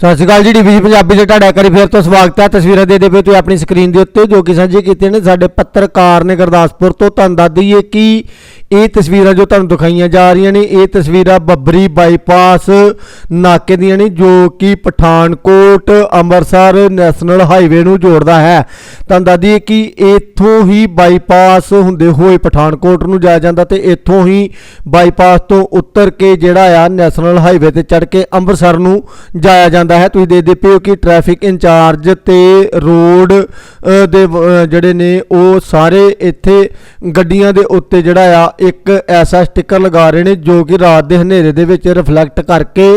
ਸਤਿ ਸ਼੍ਰੀ ਅਕਾਲ ਜੀ ਡੀਬੀਸੀ ਪੰਜਾਬੀ ਦੇ ਤੁਹਾਡਾ ਕਰੀ ਫੇਰ ਤੋਂ ਸਵਾਗਤ ਹੈ। ਤਸਵੀਰਾਂ ਦੇ ਦੇ ਪਏ ਤੁਸੀਂ ਆਪਣੀ ਸਕਰੀਨ ਦੇ ਉੱਤੇ ਜੋ ਕਿ ਸਾਂਝੀ ਕੀਤੀਆਂ ਨੇ, ਸਾਡੇ ਪੱਤਰਕਾਰ ਨੇ ਗੁਰਦਾਸਪੁਰ ਤੋਂ ਤੁਹਾਨੂੰ ਦੱਸ ਦਈਏ ਕਿ ਇਹ ਤਸਵੀਰਾਂ ਜੋ ਤੁਹਾਨੂੰ ਦਿਖਾਈਆਂ ਜਾ ਰਹੀਆਂ ਨੇ, ਇਹ ਤਸਵੀਰਾਂ ਬੱਬਰੀ ਬਾਈਪਾਸ ਨਾਕੇ ਦੀਆਂ ਨੇ, ਜੋ ਕਿ ਪਠਾਨਕੋਟ ਅੰਮ੍ਰਿਤਸਰ ਨੈਸ਼ਨਲ ਹਾਈਵੇ ਨੂੰ ਜੋੜਦਾ ਹੈ। ਤੁਹਾਨੂੰ ਦੱਸ ਦਈਏ ਕਿ ਇੱਥੋਂ ਹੀ ਬਾਈਪਾਸ ਹੁੰਦੇ ਹੋਏ ਪਠਾਨਕੋਟ ਨੂੰ ਜਾਇਆ ਜਾਂਦਾ ਤੇ ਇੱਥੋਂ ਹੀ ਬਾਈਪਾਸ ਤੋਂ ਉੱਤਰ ਕੇ ਜਿਹੜਾ ਆ ਨੈਸ਼ਨਲ ਹਾਈਵੇ ਤੇ ਚੜ੍ਹ ਕੇ ਅੰਮ੍ਰਿਤਸਰ ਨੂੰ ਜਾਇਆ ਜਾਂਦਾ ਹੈ। ਤੁਸੀਂ ਦੇਖਦੇ ਪਏ ਹੋ ਕਿ ਟ੍ਰੈਫਿਕ ਇੰਚਾਰਜ ਤੇ ਰੋਡ ਦੇ ਜਿਹੜੇ ਨੇ, ਉਹ ਸਾਰੇ ਇੱਥੇ ਗੱਡੀਆਂ ਦੇ ਉੱਤੇ ਜਿਹੜਾ ਆ, ਇੱਕ ਐਸਾ ਸਟicker ਲਗਾ ਰਹੇ ਨੇ ਜੋ ਕਿ ਰਾਤ ਦੇ ਹਨੇਰੇ ਦੇ ਵਿੱਚ ਰਿਫਲੈਕਟ ਕਰਕੇ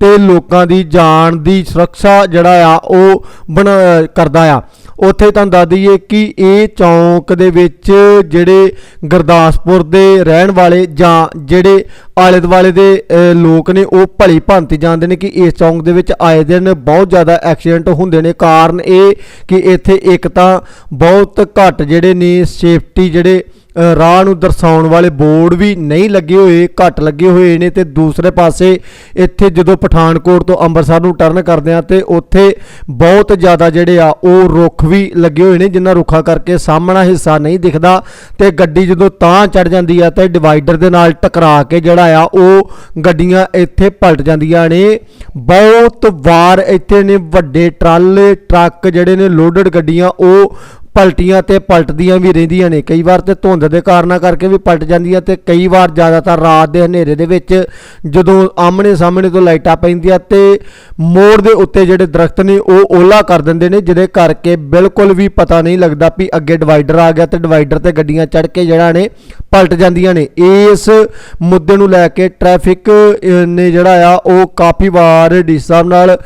ਤੇ ਲੋਕਾਂ ਦੀ ਜਾਨ ਦੀ ਸੁਰੱਖਿਆ ਜਿਹੜਾ ਆ, ਉਹ ਬਣਾ ਕਰਦਾ ਆ। ਉੱਥੇ ਤੁਹਾਨੂੰ ਦੱਸ ਦਈਏ ਕਿ ਇਹ ਚੌਂਕ ਦੇ ਵਿੱਚ ਜਿਹੜੇ ਗੁਰਦਾਸਪੁਰ ਦੇ ਰਹਿਣ ਵਾਲੇ ਜਾਂ ਜਿਹੜੇ ਆਲੇ ਦੁਆਲੇ ਦੇ ਲੋਕ ਨੇ, ਉਹ ਭਲੀ ਭਾਂਤੀ ਜਾਣਦੇ ਨੇ ਕਿ ਇਸ ਚੌਂਕ ਦੇ ਵਿੱਚ ਆਏ ਦਿਨ ਬਹੁਤ ਜ਼ਿਆਦਾ ਐਕਸੀਡੈਂਟ ਹੁੰਦੇ ਨੇ। ਕਾਰਨ ਇਹ ਕਿ ਇੱਥੇ ਇੱਕ ਤਾਂ ਬਹੁਤ ਘੱਟ ਜਿਹੜੇ ਨੇ ਸੇਫਟੀ ਜਿਹੜੇ ਰਾਹ ਨੂੰ ਦਰਸਾਉਣ ਵਾਲੇ ਬੋਰਡ ਵੀ ਨਹੀਂ ਲੱਗੇ ਹੋਏ, ਘੱਟ ਲੱਗੇ ਹੋਏ ਨੇ ਤੇ ਦੂਸਰੇ ਪਾਸੇ ਇੱਥੇ ਜਦੋਂ ਪਠਾਨਕੋਟ ਤੋਂ ਅੰਮ੍ਰਿਤਸਰ ਨੂੰ ਟਰਨ ਕਰਦੇ ਆ ਤੇ ਉੱਥੇ ਬਹੁਤ ਜ਼ਿਆਦਾ ਜਿਹੜੇ ਆ ਉਹ ਰੁੱਖ ਵੀ ਲੱਗੇ ਹੋਏ ਨੇ, ਜਿਨ੍ਹਾਂ ਰੁੱਖਾਂ ਕਰਕੇ ਸਾਹਮਣਾ ਹਿੱਸਾ ਨਹੀਂ ਦਿਖਦਾ ਤੇ ਗੱਡੀ ਜਦੋਂ ਤਾਂ ਚੜ ਜਾਂਦੀ ਆ ਤੇ ਡਿਵਾਈਡਰ ਦੇ ਨਾਲ ਟਕਰਾ ਕੇ ਜਿਹੜਾ ਆ ਉਹ ਗੱਡੀਆਂ ਇੱਥੇ ਪਲਟ ਜਾਂਦੀਆਂ ਨੇ। ਬਹੁਤ ਵਾਰ ਇੱਥੇ ਨੇ ਵੱਡੇ ਟਰਾਲੇ, ਟਰੱਕ ਜਿਹੜੇ ਨੇ ਲੋਡਡ ਗੱਡੀਆਂ, ਉਹ ਪਲਟੀਆਂ ਤੇ ਪਲਟਦੀਆਂ ਵੀ ਰਹਿੰਦੀਆਂ ਨੇ। ਕਈ ਵਾਰ ਤੇ ਧੁੰਦ ਦੇ ਕਾਰਨਾਂ ਕਰਕੇ ਵੀ ਪਲਟ ਜਾਂਦੀਆਂ ਤੇ ਕਈ ਵਾਰ ਜ਼ਿਆਦਾਤਰ ਰਾਤ ਦੇ ਹਨੇਰੇ ਦੇ ਵਿੱਚ ਜਦੋਂ ਆਮਣੇ ਸਾਹਮਣੇ ਤੋਂ ਲਾਈਟਾਂ ਪੈਂਦੀਆਂ ਤੇ ਮੋੜ ਦੇ ਉੱਤੇ ਜਿਹੜੇ ਦਰਖਤ ਨੇ ਉਹ ਓਲਾ ਕਰ ਦਿੰਦੇ ਨੇ, ਜਿਹਦੇ ਕਰਕੇ ਬਿਲਕੁਲ ਵੀ ਪਤਾ ਨਹੀਂ ਲੱਗਦਾ ਵੀ ਅੱਗੇ ਡਿਵਾਈਡਰ ਆ ਗਿਆ ਤੇ ਡਿਵਾਈਡਰ ਤੇ ਗੱਡੀਆਂ ਚੜ ਕੇ ਜਿਹੜਾ ਨੇ ਪਲਟ ਜਾਂਦੀਆਂ ਨੇ। ਇਸ ਮੁੱਦੇ ਨੂੰ ਲੈ ਕੇ ਟ੍ਰੈਫਿਕ ਨੇ ਜਿਹੜਾ ਆ, ਉਹ ਕਾਫੀ ਵਾਰ ਡੀ ਸਾਹਿਬ ਨਾਲ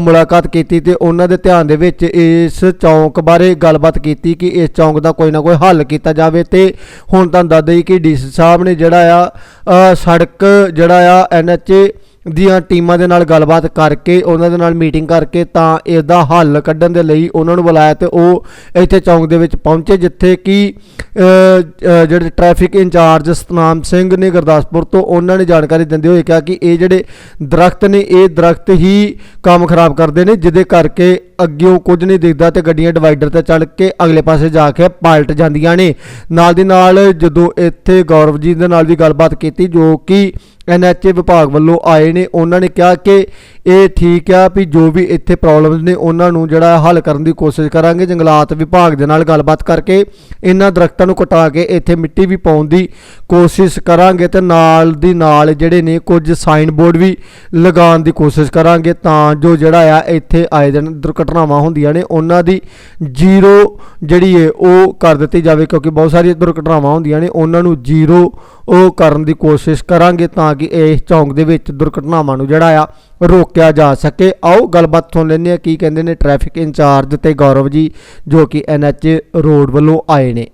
ਮੁਲਾਕਾਤ ਕੀਤੀ ਤੇ ਉਹਨਾਂ ਦੇ ਧਿਆਨ ਦੇ ਵਿੱਚ ਇਸ ਚੌਂਕ ਬਾਰੇ ਗੱਲਬਾਤ ਕੀਤੀ ਕਿ ਇਸ ਚੌਂਕ ਦਾ ਕੋਈ ਨਾ ਕੋਈ ਹੱਲ ਕੀਤਾ ਜਾਵੇ ਤੇ ਹੁਣ ਤੁਹਾਨੂੰ ਦੱਸ ਦਈ ਕਿ ਡੀ ਸਾਹਿਬ ਨੇ ਜਿਹੜਾ ਆ ਸੜਕ ਜਿਹੜਾ ਆ ਐਨਐਚਏ ਦੀਆਂ ਟੀਮਾਂ ਦੇ ਨਾਲ ਗੱਲਬਾਤ ਕਰਕੇ, ਉਹਨਾਂ ਦੇ ਨਾਲ ਮੀਟਿੰਗ ਕਰਕੇ ਤਾਂ ਇਸ ਦਾ ਹੱਲ ਕੱਢਣ ਦੇ ਲਈ ਉਹਨਾਂ ਨੂੰ ਬੁਲਾਇਆ ਤੇ ਉਹ ਇੱਥੇ ਚੌਂਕ ਦੇ ਵਿੱਚ ਪਹੁੰਚੇ, ਜਿੱਥੇ ਕਿ ਜਿਹੜੇ ਟ੍ਰੈਫਿਕ ਇੰਚਾਰਜ ਸਤਨਾਮ ਸਿੰਘ ਨੇ ਗੁਰਦਾਸਪੁਰ ਤੋਂ ਉਹਨਾਂ ਨੇ ਜਾਣਕਾਰੀ ਦਿੰਦੇ ਹੋਏ ਕਿਹਾ ਕਿ ਇਹ ਜਿਹੜੇ ਦਰਖਤ ਨੇ, ਇਹ ਦਰਖਤ ਹੀ ਕੰਮ ਖਰਾਬ ਕਰਦੇ ਨੇ, ਜਿਹਦੇ ਕਰਕੇ ਅੱਗਿਓਂ ਕੁਝ ਨਹੀਂ ਦਿਖਦਾ ਤੇ ਗੱਡੀਆਂ ਡਿਵਾਈਡਰ ਤੇ ਚੜ ਕੇ ਅਗਲੇ ਪਾਸੇ ਜਾ ਕੇ ਪਲਟ ਜਾਂਦੀਆਂ ਨੇ। ਨਾਲ ਦੀ ਨਾਲ ਜਦੋਂ ਇੱਥੇ ਗੌਰਵ ਜੀ ਦੇ ਨਾਲ ਵੀ ਗੱਲਬਾਤ ਕੀਤੀ, ਜੋ ਕਿ ਐਨਐਚਏ ਵਿਭਾਗ ਵੱਲੋਂ ਆਏ ਨੇ। ਉਹਨਾਂ ਨੇ ਕਿਹਾ ਕਿ ਇਹ ਠੀਕ ਆ ਵੀ ਜੋ ਵੀ ਇੱਥੇ ਪ੍ਰੋਬਲਮਸ ਨੇ ਉਹਨਾਂ ਨੂੰ ਜਿਹੜਾ ਹੱਲ ਕਰਨ ਦੀ ਕੋਸ਼ਿਸ਼ ਕਰਾਂਗੇ, ਜੰਗਲਾਤ ਵਿਭਾਗ ਦੇ ਨਾਲ ਗੱਲਬਾਤ ਕਰਕੇ ਇਹਨਾਂ ਦਰਖਤਾਂ ਨੂੰ ਕਟਾ ਕੇ ਇੱਥੇ ਮਿੱਟੀ ਵੀ ਪਾਉਣ ਦੀ ਕੋਸ਼ਿਸ਼ ਕਰਾਂਗੇ ਤੇ ਨਾਲ ਦੀ ਨਾਲ ਜਿਹੜੇ ਨੇ ਕੁਝ ਸਾਈਨ ਬੋਰਡ ਵੀ ਲਗਾਉਣ ਦੀ ਕੋਸ਼ਿਸ਼ ਕਰਾਂਗੇ ਤਾਂ ਜੋ ਜਿਹੜਾ ਆ ਇੱਥੇ ਆਏ ਦਿਨ ਦੁਰਘਟਨਾਵਾਂ ਹੁੰਦੀਆਂ ਨੇ, ਉਹਨਾਂ ਦੀ ਜ਼ੀਰੋ ਜਿਹੜੀ ਹੈ ਉਹ ਕਰ ਦਿੱਤੀ ਜਾਵੇ ਕਿਉਂਕਿ ਬਹੁਤ ਸਾਰੀਆਂ ਦੁਰਘਟਨਾਵਾਂ ਹੁੰਦੀਆਂ ਨੇ, ਉਹਨਾਂ ਨੂੰ ਜ਼ੀਰੋ ਉਹ ਕਰਨ ਦੀ ਕੋਸ਼ਿਸ਼ ਕਰਾਂਗੇ ਤਾਂ ਕਿ ਇਸ ਚੌਂਕ ਦੇ ਵਿੱਚ ਦੁਰਘਟਨਾਵਾਂ ਨੂੰ ਜਿਹੜਾ ਆ ਰੋਕ ਰੋਕਿਆ ਜਾ ਸਕੇ। ਆਓ ਗੱਲਬਾਤ ਸੁਣ ਲੈਂਦੇ ਆ ਕੀ ਕਹਿੰਦੇ ਨੇ ਟ੍ਰੈਫਿਕ ਇੰਚਾਰਜ ਤੇ ਗੌਰਵ ਜੀ, ਜੋ ਕਿ ਐਨਐਚ ਰੋਡ ਵੱਲੋਂ ਆਏ ਨੇ।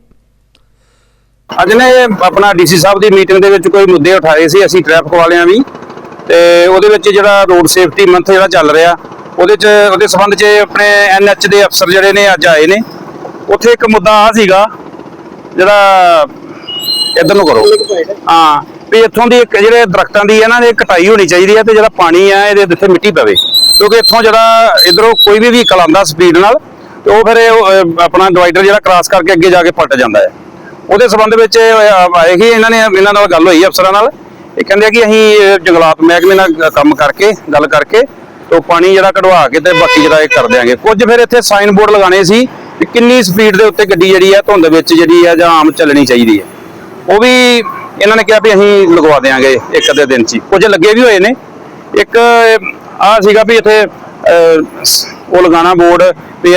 ਅੱਜ ਨੇ ਆਪਣਾ ਡੀਸੀ ਸਾਹਿਬ ਦੀ ਮੀਟਿੰਗ ਦੇ ਵਿੱਚ ਕੋਈ ਮੁੱਦੇ ਉਠਾਏ ਸੀ, ਅਸੀਂ ਟ੍ਰੈਫਿਕ ਵਾਲਿਆਂ ਵੀ। ਤੇ ਉਹਦੇ ਵਿੱਚ ਜਿਹੜਾ ਰੋਡ ਸੇਫਟੀ ਮੰਥ ਜਿਹੜਾ ਚੱਲ ਰਿਹਾ, ਉਹਦੇ ਚ, ਉਹਦੇ ਸੰਬੰਧ 'ਚ ਆਪਣੇ ਐਨਐਚ ਦੇ ਅਫਸਰ ਜਿਹੜੇ ਨੇ ਅੱਜ ਆਏ ਨੇ। ਉੱਥੇ ਇੱਕ ਮੁੱਦਾ ਆ ਸੀਗਾ, ਜਿਹੜਾ ਇਧਰ ਨੂੰ ਕਰੋ। ਹਾਂ ਵੀ ਇੱਥੋਂ ਦੀ ਇੱਕ ਜਿਹੜੇ ਦਰਖਤਾਂ ਦੀ ਇਹਨਾਂ ਨਾ ਕਟਾਈ ਹੋਣੀ ਚਾਹੀਦੀ ਹੈ ਤੇ ਜਿਹੜਾ ਪਾਣੀ ਹੈ ਇਹਦੇ ਜਿੱਥੇ ਮਿੱਟੀ ਪਵੇ। ਕਿਉਂਕਿ ਇੱਥੋਂ ਜਿਹੜਾ ਇਧਰੋਂ ਕੋਈ ਵੀ ਵਹੀਕਲ ਆਉਂਦਾ ਸਪੀਡ ਨਾਲ ਤੇ ਉਹ ਫਿਰ ਇਹ, ਆਪਣਾ ਡਿਵਾਈਡਰ ਜਿਹੜਾ ਕ੍ਰਾਸ ਕਰਕੇ ਅੱਗੇ ਜਾ ਕੇ ਪਲਟ ਜਾਂਦਾ ਹੈ। ਉਹਦੇ ਸੰਬੰਧ ਵਿੱਚ ਆਏ ਹੀ ਇਹਨਾਂ ਨੇ ਇਹਨਾਂ ਨਾਲ ਗੱਲ ਹੋਈ ਅਫਸਰਾਂ ਨਾਲ। ਇਹ ਕਹਿੰਦੇ ਆ ਕਿ ਅਸੀਂ ਜੰਗਲਾਤ ਮਹਿਕਮੇ ਨਾਲ ਕੰਮ ਕਰਕੇ ਗੱਲ ਕਰਕੇ ਤੋਂ ਪਾਣੀ ਜਿਹੜਾ ਕਢਵਾ ਕੇ ਤੇ ਬਾਕੀ ਜਿਹੜਾ ਇਹ ਕਰ ਦਿਆਂਗੇ। ਕੁਝ ਫਿਰ ਇੱਥੇ ਸਾਈਨ ਬੋਰਡ ਲਗਾਣੇ ਸੀ ਕਿ ਕਿੰਨੀ ਸਪੀਡ ਦੇ ਉੱਤੇ ਗੱਡੀ ਜਿਹੜੀ ਹੈ ਧੁੰਦ ਵਿੱਚ ਜਿਹੜੀ ਹੈ ਜਾਂ ਆਮ ਚੱਲਣੀ ਚਾਹੀਦੀ ਹੈ। ਉਹ ਵੀ ਇਹਨਾਂ ਨੇ ਕਿਹਾ ਵੀ ਅਸੀਂ ਲਗਵਾ ਦੇਾਂਗੇ ਇੱਕ ਅੱਧੇ ਦਿਨ 'ਚ। ਕੁਝ ਲੱਗੇ ਵੀ ਹੋਏ ਨੇ। ਇੱਕ ਆ ਸੀਗਾ ਵੀ ਇੱਥੇ ਉਹ ਲਗਾਣਾ board we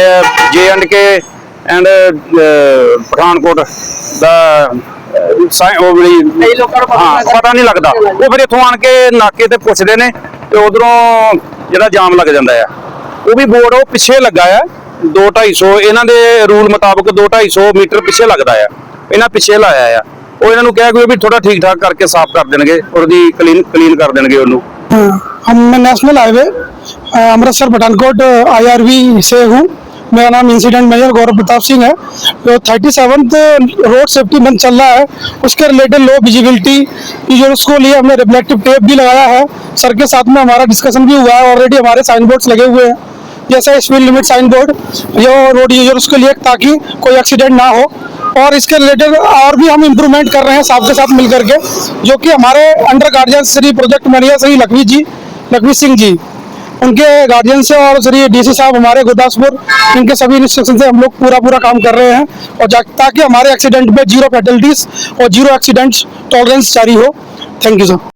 J and K and Pathankot ਦਾ ਸਾਈ- ਉਹ ਵੀ। ਪਤਾ ਨਹੀਂ ਲੱਗਦਾ। ਉਹ ਫਿਰ ਇੱਥੋਂ ਆਣ ਕੇ ਨਾਕੇ ਤੇ ਪੁੱਛਦੇ ਨੇ ਤੇ ਉਧਰੋਂ ਜਿਹੜਾ ਜਾਮ ਲੱਗ ਜਾਂਦਾ ਆ। ਉਹ ਵੀ ਬੋਰਡ ਉਹ ਪਿੱਛੇ ਲੱਗਾ ਆ 2 250 ਇਹਨਾਂ ਦੇ ਰੂਲ ਮੁਤਾਬਕ 2 250 ਮੀਟਰ ਪਿੱਛੇ ਲੱਗਦਾ ਆ। ਇਹਨਾਂ ਪਿੱਛੇ ਲਾਇਆ ਆ। ਉਹ ਇਹਨਾਂ ਨੂੰ ਕਹਿ ਕੋਈ ਵੀ ਥੋੜਾ ਠੀਕ ਠਾਕ ਕਰਕੇ ਸਾਫ਼ ਕਰ ਦੇਣਗੇ ਉਹਦੀ ਕਲੀਨ ਕਲੀਨ ਕਰ ਦੇਣਗੇ ਉਹਨੂੰ हाँ, हम मैं national highway uh, Amritsar Pathankot IRV से हूँ मेरा नाम इंसिडेंट मेजर गौरव प्रताप सिंह है तो thirty seventh road safety month चल रहा है उसके रिलेटेड लो विजिबिलिटी की जो उसको लिए हमने रिफ्लेक्टिव टेप भी लगाया है सर के साथ में हमारा डिस्कशन भी हुआ है ऑलरेडी हमारे साइन बोर्ड्स लगे हुए हैं जैसे स्पीड लिमिट साइन बोर्ड ये रोड यूजर्स के लिए ताकि कोई एक्सीडेंट ना हो और इसके रिलेटेड और भी हम इम्प्रूवमेंट कर रहे हैं साहब के साथ मिल करके जो कि हमारे under guardian Shri project manager Shri Lakhvi ji, Lakhvi Singh ji, उनके गार्जियन से और श्री डीसी साहब हमारे गुरदासपुर, इनके सभी इंस्ट्रक्शन से हम लोग पूरा पूरा काम कर रहे हैं और ताकि हमारे एक्सीडेंट में ज़ीरो फैटलिटीज और ज़ीरो एक्सीडेंट टॉलरेंस जारी हो। Thank you sir